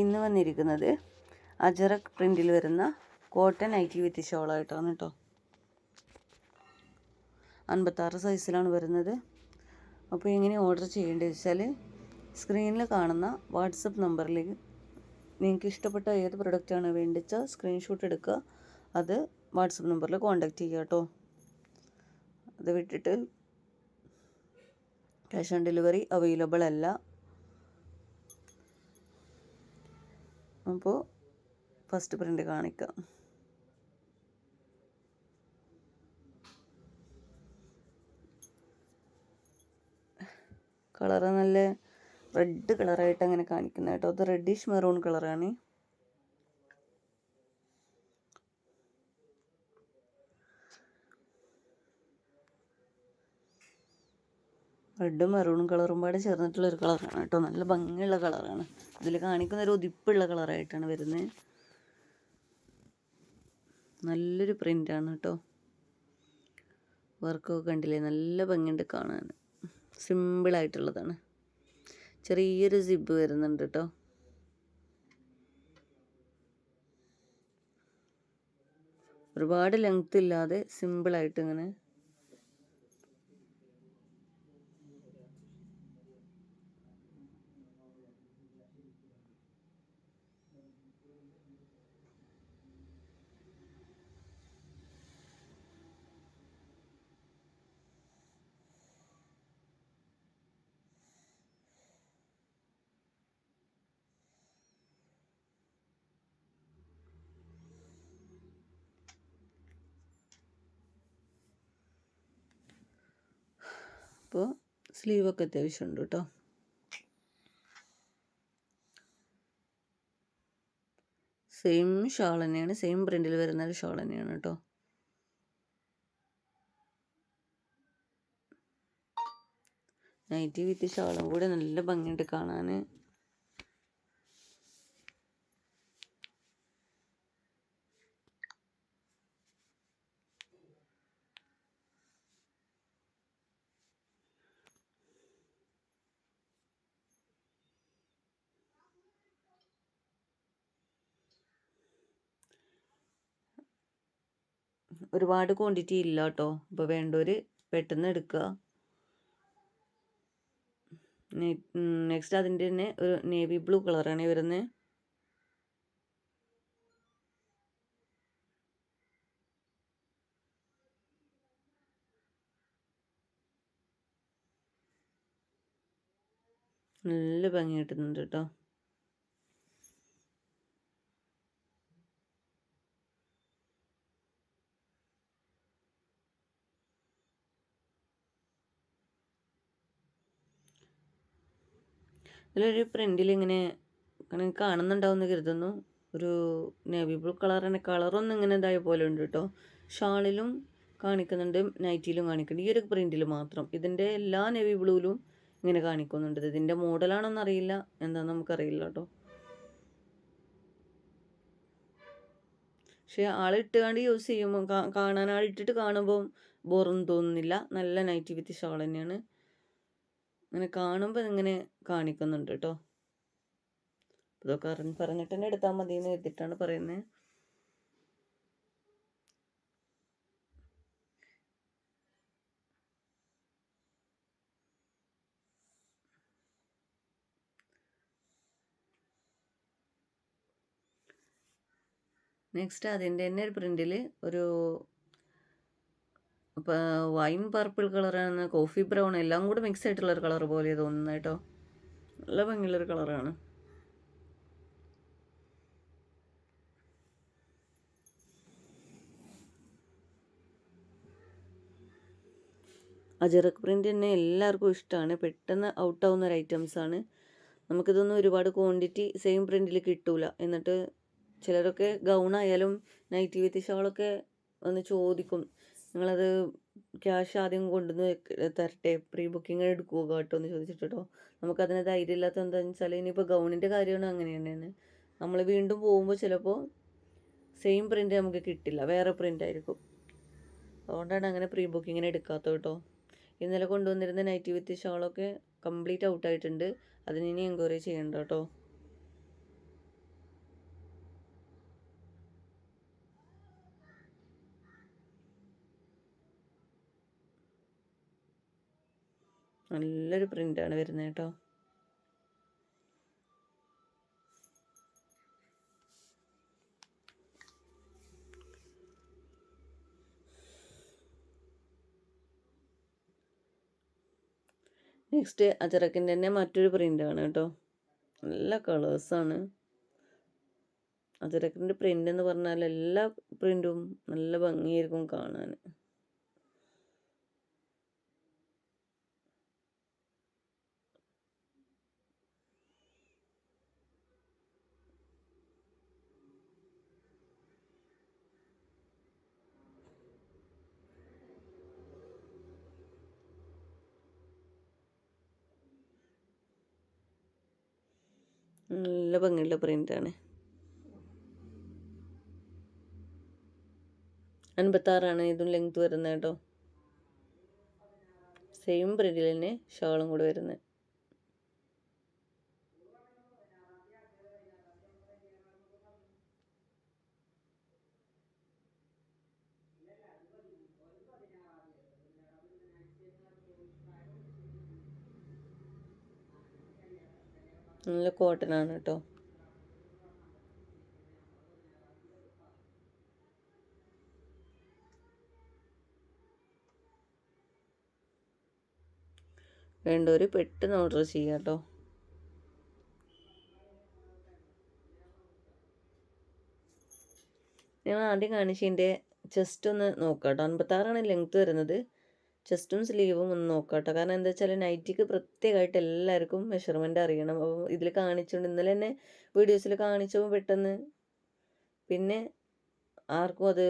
ഇന്ന് വന്നിരിക്കുന്നത് അജറക് പ്രിന്റിൽ വരുന്ന കോട്ടൺ നൈറ്റി വിത്ത് ഷോളായിട്ടാണ് കേട്ടോ അൻപത്താറ് സൈസിലാണ് വരുന്നത്. അപ്പോൾ എങ്ങനെ ഓർഡർ ചെയ്യേണ്ടത് വെച്ചാൽ സ്ക്രീനിൽ കാണുന്ന വാട്സപ്പ് നമ്പറിലേക്ക് നിങ്ങൾക്ക് ഇഷ്ടപ്പെട്ട ഏത് പ്രൊഡക്റ്റാണ് വേണ്ടിച്ചാൽ സ്ക്രീൻഷോട്ട് എടുക്കുക. അത് വാട്സപ്പ് നമ്പറിൽ കോൺടാക്റ്റ് ചെയ്യുക കേട്ടോ അത് വിട്ടിട്ട് ക്യാഷ് ഓൺ ഡെലിവറി അവൈലബിൾ അല്ല. അപ്പോൾ ഫസ്റ്റ് പ്രിന്റ് കാണിക്കാം. കളറ് നല്ല റെഡ് കളറായിട്ട് അങ്ങനെ കാണിക്കുന്നത് കേട്ടോ. അത് റെഡിഷ് മെറൂൺ കളറാണ്. റെഡും മെറൂണും കളറും പാടെ ചേർന്നിട്ടുള്ള ഒരു കളറാണ് കേട്ടോ. നല്ല ഭംഗിയുള്ള കളറാണ്. ഇതിൽ കാണിക്കുന്ന ഒരു ഉതിപ്പുള്ള കളറായിട്ടാണ് വരുന്നത്. നല്ലൊരു പ്രിന്റാണ് കേട്ടോ. വർക്കൊക്കെ കണ്ടില്ലേ? നല്ല ഭംഗിയുണ്ട് കാണാൻ. സിമ്പിളായിട്ടുള്ളതാണ് ചെറിയൊരു സിബ് വരുന്നുണ്ട് കേട്ടോ. ഒരുപാട് ലെങ്ത് ഇല്ലാതെ സിമ്പിളായിട്ട് ഇങ്ങനെ അപ്പോൾ സ്ലീവൊക്കെ അത്യാവശ്യമുണ്ട് കേട്ടോ സെയിം ഷാൾ തന്നെയാണ് സെയിം പ്രിന്റിൽ വരുന്ന ഒരു ഷാൾ തന്നെയാണ് കേട്ടോ നൈറ്റി വിത്ത് ഷാളും കൂടെ നല്ല ഭംഗിയുണ്ട് കാണാൻ. ഒരുപാട് ക്വാണ്ടിറ്റി ഇല്ല കേട്ടോ അപ്പോൾ വേണ്ടവർ പെട്ടെന്ന് എടുക്കുക നെക്സ്റ്റ് അതിന്റെ തന്നെ ഒരു നേവി ബ്ലൂ കളറാണ് വരുന്നത് നല്ല ഭംഗി കിട്ടുന്നുണ്ട് കേട്ടോ ഇതിലൊരു പ്രിന്റിൽ ഇങ്ങനെ കാണുന്നുണ്ടാവുമെന്ന് കരുതുന്നു. ഒരു നേവി ബ്ലൂ കളർ തന്നെ കളറൊന്നും ഇങ്ങനെ ഇതായ പോലെ ഉണ്ട് കേട്ടോ ഷാളിലും കാണിക്കുന്നുണ്ട് നൈറ്റിയിലും കാണിക്കുന്നുണ്ട്. ഈ ഒരു പ്രിന്റിൽ മാത്രം. ഇതിന്റെ എല്ലാ നേവി ബ്ലൂവിലും ഇങ്ങനെ കാണിക്കുന്നുണ്ട്. ഇതിന്റെ മോഡലാണോന്ന് അറിയില്ല. എന്താണെന്ന് നമുക്കറിയില്ല കേട്ടോ പക്ഷേ ആളിട്ടുകൊണ്ട് യൂസ് ചെയ്യുമ്പോൾ കാണാൻ ആളിട്ടിട്ട് കാണുമ്പോൾ ബോറൊന്നും തോന്നുന്നില്ല. നല്ല നൈറ്റി വിത്ത് ഷാൾ തന്നെയാണ്. അങ്ങനെ കാണുമ്പോൾ ഇങ്ങനെ കാണിക്കുന്നുണ്ട് കേട്ടോ ഇതൊക്കെ അറിഞ്ഞ് പറഞ്ഞിട്ട് തന്നെ എടുത്താൽ മതി എന്ന് എഴുതിയിട്ടാണ് പറയുന്നത് നെക്സ്റ്റ് അതിന്റെ തന്നെ ഒരു പ്രിന്റിൽ ഒരു വൈൻ പർപ്പിൾ കളറാണ് കോഫി ബ്രൗൺ എല്ലാം കൂടെ മിക്സ് ആയിട്ടുള്ളൊരു കളർ പോലെ തോന്നുന്നു കേട്ടോ. നല്ല ഭംഗിയുള്ളൊരു കളറാണ്. അജറക് പ്രിന്റ് തന്നെ എല്ലാവർക്കും ഇഷ്ടമാണ് പെട്ടെന്ന് ഔട്ട് ആവുന്ന ഒരു ഐറ്റംസാണ് നമുക്കിതൊന്നും ഒരുപാട് ക്വാണ്ടിറ്റി സെയിം പ്രിന്റിൽ കിട്ടൂല. എന്നിട്ട് ചിലരൊക്കെ ഗൗണായാലും നൈറ്റി വിത്ത് ഷാളൊക്കെ വന്ന് ചോദിക്കും. നിങ്ങളത് ക്യാഷ് ആദ്യം കൊണ്ടുവന്ന് തരട്ടെ പ്രീ ബുക്കിംഗ് എടുക്കുക കേട്ടോ എന്ന് ചോദിച്ചിട്ട് കേട്ടോ നമുക്കതിന് ധൈര്യം ഇല്ലാത്ത എന്താണെന്ന് വെച്ചാൽ ഇനിയിപ്പോൾ ഗൗണിന്റെ കാര്യമാണ് അങ്ങനെ തന്നെയാണ്. നമ്മൾ വീണ്ടും പോകുമ്പോൾ ചിലപ്പോൾ സെയിം പ്രിന്റ് നമുക്ക് കിട്ടില്ല. വേറെ പ്രിന്റ് ആയിരിക്കും. അതുകൊണ്ടാണ് അങ്ങനെ പ്രീ ബുക്കിങ്ങിന് എടുക്കാത്തത് കേട്ടോ ഇന്നലെ കൊണ്ടുവന്നിരുന്ന നൈറ്റി വിത്ത് ഷോളൊക്കെ കംപ്ലീറ്റ് ഔട്ട് ആയിട്ടുണ്ട്. അതിന് ഇനി എൻക്വയറി ചെയ്യണ്ട കേട്ടോ നല്ലൊരു പ്രിന്റാണ് വരുന്നത് കേട്ടോ നെക്സ്റ്റ് അച്ചറക്കിന്റെ തന്നെ മറ്റൊരു പ്രിന്റാണ് കേട്ടോ നല്ല കളേഴ്സാണ് അച്ചറക്കിന്റെ പ്രിന്റ് എന്ന് പറഞ്ഞാൽ എല്ലാ പ്രിന്റും നല്ല ഭംഗിയായിരിക്കും കാണാൻ. നല്ല ഭംഗിയുള്ള പ്രിന്റാണ് അൻപത്താറാണ് ഇതും ലെങ്ത് വരുന്നത് കേട്ടോ. സെയിം പ്രിന്റിൽ തന്നെ ഷാളും കൂടെ വരുന്നത്. നല്ല കോട്ടൺ ആണ് കേട്ടോ വേണ്ടവർ പെട്ടെന്ന് ഓർഡർ ചെയ്യാം കേട്ടോ ഞാൻ ആദ്യം കാണിച്ചതിന്റെ ചെസ്റ്റ് ഒന്ന് നോക്കാം കേട്ടോ അൻപത്താറാണ് ലെങ്ത് വരുന്നത്. ചെസ്റ്റും സ്ലീവും ഒന്ന് നോക്കാം കേട്ടോ കാരണം എന്താ വെച്ചാൽ നൈറ്റിക്ക് പ്രത്യേകമായിട്ട് എല്ലാവർക്കും മെഷർമെന്റ് അറിയണം. അപ്പോൾ ഇതിൽ കാണിച്ചുകൊണ്ട് ഇന്നലെ തന്നെ വീഡിയോസിൽ കാണിച്ചപ്പോൾ പെട്ടെന്ന് പിന്നെ ആർക്കും അത്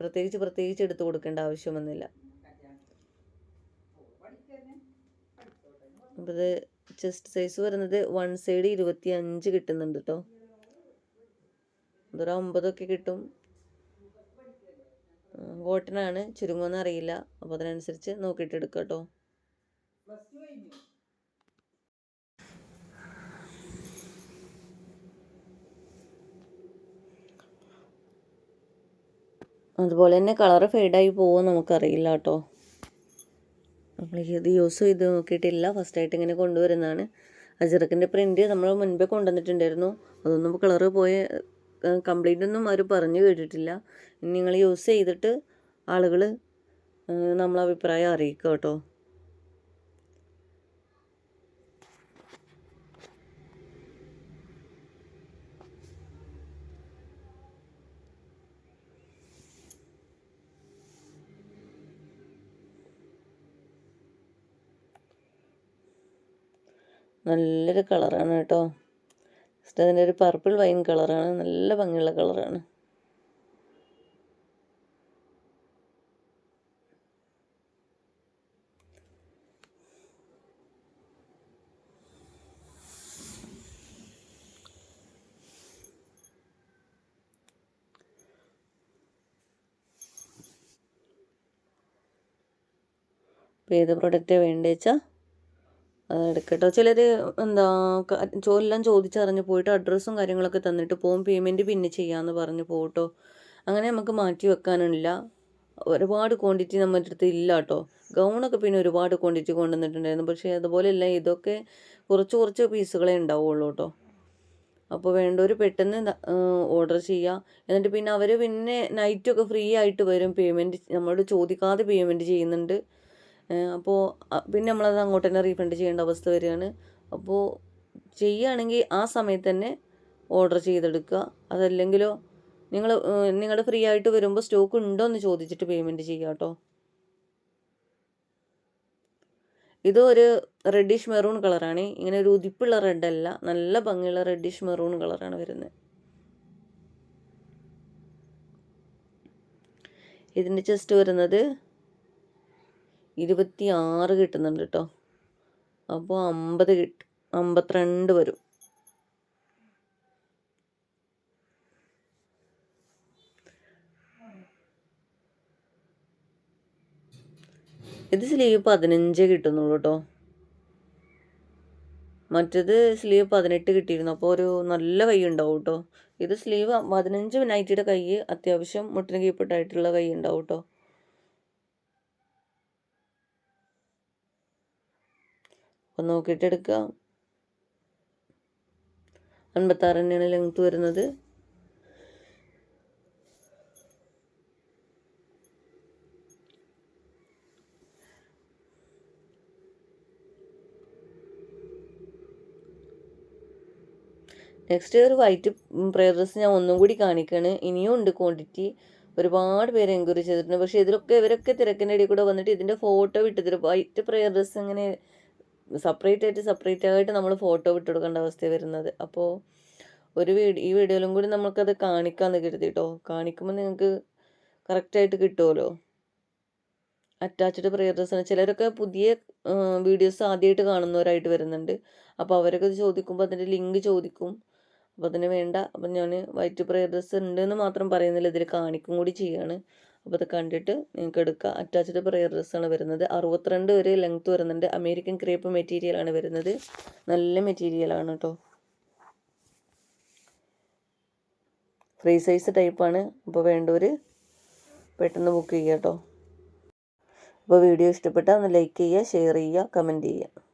പ്രത്യേകിച്ച് പ്രത്യേകിച്ച് എടുത്തു കൊടുക്കേണ്ട ആവശ്യം വന്നില്ല. അപ്പോൾ ഇത് ചെസ്റ്റ് സൈസ് വരുന്നത് വൺ സൈഡ് ഇരുപത്തി അഞ്ച് കിട്ടുന്നുണ്ട് കേട്ടോ അതൊരു അമ്പതൊക്കെ കിട്ടും. കോട്ടനാണ് ചുരുങ്ങുമെന്ന് അറിയില്ല. അപ്പോൾ അതിനനുസരിച്ച് നോക്കിയിട്ട് എടുക്കുക കേട്ടോ അതുപോലെ തന്നെ കളറ് ഫെയ്ഡായി പോകുമോ നമുക്കറിയില്ല കേട്ടോ നമ്മൾ ഇത് യൂസ് ചെയ്ത് നോക്കിയിട്ടില്ല. ഫസ്റ്റായിട്ട് ഇങ്ങനെ കൊണ്ടുവരുന്നതാണ്. അജിറക്കിന്റെ പ്രിന്റ് നമ്മൾ മുൻപേ കൊണ്ടുവന്നിട്ടുണ്ടായിരുന്നു. അതൊന്നും കളറ് പോയ കംപ്ലീറ്റ് ഒന്നും അവർ പറഞ്ഞു കേട്ടിട്ടില്ല. നിങ്ങൾ യൂസ് ചെയ്തിട്ട് ആളുകൾ നമ്മളെ അഭിപ്രായം അറിയിക്കുക കേട്ടോ. നല്ലൊരു കളറാണ് കേട്ടോ. അതിന്റെ ഒരു പർപ്പിൾ വൈൻ കളറാണ് നല്ല ഭംഗിയുള്ള കളറാണ് ഏത് പ്രൊഡക്റ്റാണ് വേണ്ടത് വെച്ചാൽ എടുക്കട്ടോ. ചിലർ എന്താ എല്ലാം ചോദിച്ചറിഞ്ഞ് പോയിട്ട് അഡ്രസ്സും കാര്യങ്ങളൊക്കെ തന്നിട്ട് പോകും പേയ്മെന്റ് പിന്നെ ചെയ്യാമെന്ന് പറഞ്ഞ് പോകട്ടോ അങ്ങനെ നമുക്ക് മാറ്റി വെക്കാനില്ല ഒരുപാട് ക്വാണ്ടിറ്റി നമ്മുടെ അടുത്ത് ഇല്ല കേട്ടോ ഗൗണൊക്കെ പിന്നെ ഒരുപാട് ക്വാണ്ടിറ്റി കൊണ്ടുവന്നിട്ടുണ്ടായിരുന്നു. പക്ഷേ അതുപോലെയല്ല ഇതൊക്കെ കുറച്ച് കുറച്ച് പീസുകളെ ഉണ്ടാവുള്ളൂ കേട്ടോ അപ്പോൾ വേണ്ടവർ പെട്ടെന്ന് ഓർഡർ ചെയ്യുക. എന്നിട്ട് പിന്നെ അവർ പിന്നെ നൈറ്റൊക്കെ ഫ്രീ ആയിട്ട് വരും. പേയ്മെന്റ് നമ്മളോട് ചോദിക്കാതെ പേയ്മെന്റ് ചെയ്യുന്നുണ്ട്. അപ്പോൾ പിന്നെ നമ്മളത് അങ്ങോട്ട് തന്നെ റീഫണ്ട് ചെയ്യേണ്ട അവസ്ഥ വരികയാണ്. അപ്പോൾ ചെയ്യുകയാണെങ്കിൽ ആ സമയത്ത് തന്നെ ഓർഡർ ചെയ്തെടുക്കുക. അതല്ലെങ്കിലോ നിങ്ങൾ നിങ്ങളുടെ ഫ്രീ ആയിട്ട് വരുമ്പോൾ സ്റ്റോക്ക് ഉണ്ടോ എന്ന് ചോദിച്ചിട്ട് പേയ്മെന്റ് ചെയ്യുക കേട്ടോ. ഇത് ഒരു റെഡിഷ് മെറൂൺ കളറാണ് ഇങ്ങനെ ഒരു ഉതിപ്പുള്ള റെഡ് അല്ല. നല്ല ഭംഗിയുള്ള റെഡിഷ് മെറൂൺ കളറാണ് വരുന്നത് ഇതിന്റെ ചെസ്റ്റ് വരുന്നത് ഇരുപത്തി ആറ് കിട്ടുന്നുണ്ട് കേട്ടോ അപ്പോൾ അമ്പത് കിട്ടും അമ്പത്തിരണ്ട് വരും. ഇത് സ്ലീവ് പതിനഞ്ചേ കിട്ടുന്നുള്ളൂ കേട്ടോ മറ്റേത് സ്ലീവ് പതിനെട്ട് കിട്ടിയിരുന്നു. അപ്പോൾ ഒരു നല്ല കൈ ഉണ്ടാവും കേട്ടോ ഇത് സ്ലീവ് പതിനഞ്ച് നൈറ്റിയുടെ കൈ അത്യാവശ്യം മുട്ടിന് കീപ്പിട്ടായിട്ടുള്ള കൈ ഉണ്ടാവും കേട്ടോ അപ്പം നോക്കിയിട്ട് എടുക്കുക അൻപത്താറ് തന്നെയാണ് ലെങ്ത് വരുന്നത്. നെക്സ്റ്റ് ഒരു വൈറ്റ് പ്രയർ ഡ്രസ്സ് ഞാൻ ഒന്നും കൂടി കാണിക്കുകയാണ് ഇനിയും ഉണ്ട് ക്വാണ്ടിറ്റി ഒരുപാട് പേര് എൻക്വയറി ചെയ്തിട്ടുണ്ട്. പക്ഷേ ഇതിലൊക്കെ ഇവരൊക്കെ തിരക്കിന്റെ ഇടയിൽ കൂടെ വന്നിട്ട് ഇതിന്റെ ഫോട്ടോ വിട്ടതിൽ വൈറ്റ് പ്രയർ ഡ്രസ്സ് ഇങ്ങനെ സെപ്പറേറ്റ് ആയിട്ട് സെപ്പറേറ്റ് ആയിട്ട് നമ്മൾ ഫോട്ടോ വിട്ട് കൊടുക്കേണ്ട അവസ്ഥ വരുന്നത്. അപ്പോൾ ഒരു വീഡിയോ ഈ വീഡിയോയിലും കൂടി നമുക്കത് കാണിക്കാമെന്ന് കരുതി കേട്ടോ കാണിക്കുമ്പോൾ നിങ്ങൾക്ക് കറക്റ്റായിട്ട് കിട്ടുമല്ലോ അറ്റാച്ച്ഡ് പ്രയർ ഡ്രസ്സാണ് ചിലരൊക്കെ പുതിയ വീഡിയോസ് ആദ്യമായിട്ട് കാണുന്നവരായിട്ട് വരുന്നുണ്ട്. അപ്പോൾ അവരൊക്കെ ഇത് ചോദിക്കുമ്പോൾ അതിന്റെ ലിങ്ക് ചോദിക്കും. അപ്പോൾ അതിന് വേണ്ട. അപ്പം ഞാൻ വൈറ്റ് പ്രയർ ഡ്രസ്സ് ഉണ്ടെന്ന് മാത്രം പറയുന്നില്ല. ഇതിൽ കാണിക്കും കൂടി ചെയ്യാണ്. അപ്പോൾ അത് കണ്ടിട്ട് നിങ്ങൾക്ക് എടുക്കുക അറ്റാച്ച്ഡ് പ്രയർ ആണ് വരുന്നത്. അറുപത്തിരണ്ട് വരെ ലെങ്ത് വരുന്നുണ്ട്. അമേരിക്കൻ ക്രേപ്പ് മെറ്റീരിയലാണ് വരുന്നത്. നല്ല മെറ്റീരിയൽ ആണ് കേട്ടോ ഫ്രീ സൈസ് ടൈപ്പാണ് അപ്പോൾ വേണ്ടവർ പെട്ടെന്ന് ബുക്ക് ചെയ്യുക കേട്ടോ അപ്പോൾ വീഡിയോ ഇഷ്ടപ്പെട്ടാൽ ഒന്ന് ലൈക്ക് ചെയ്യുക ഷെയർ ചെയ്യുക കമന്റ് ചെയ്യുക.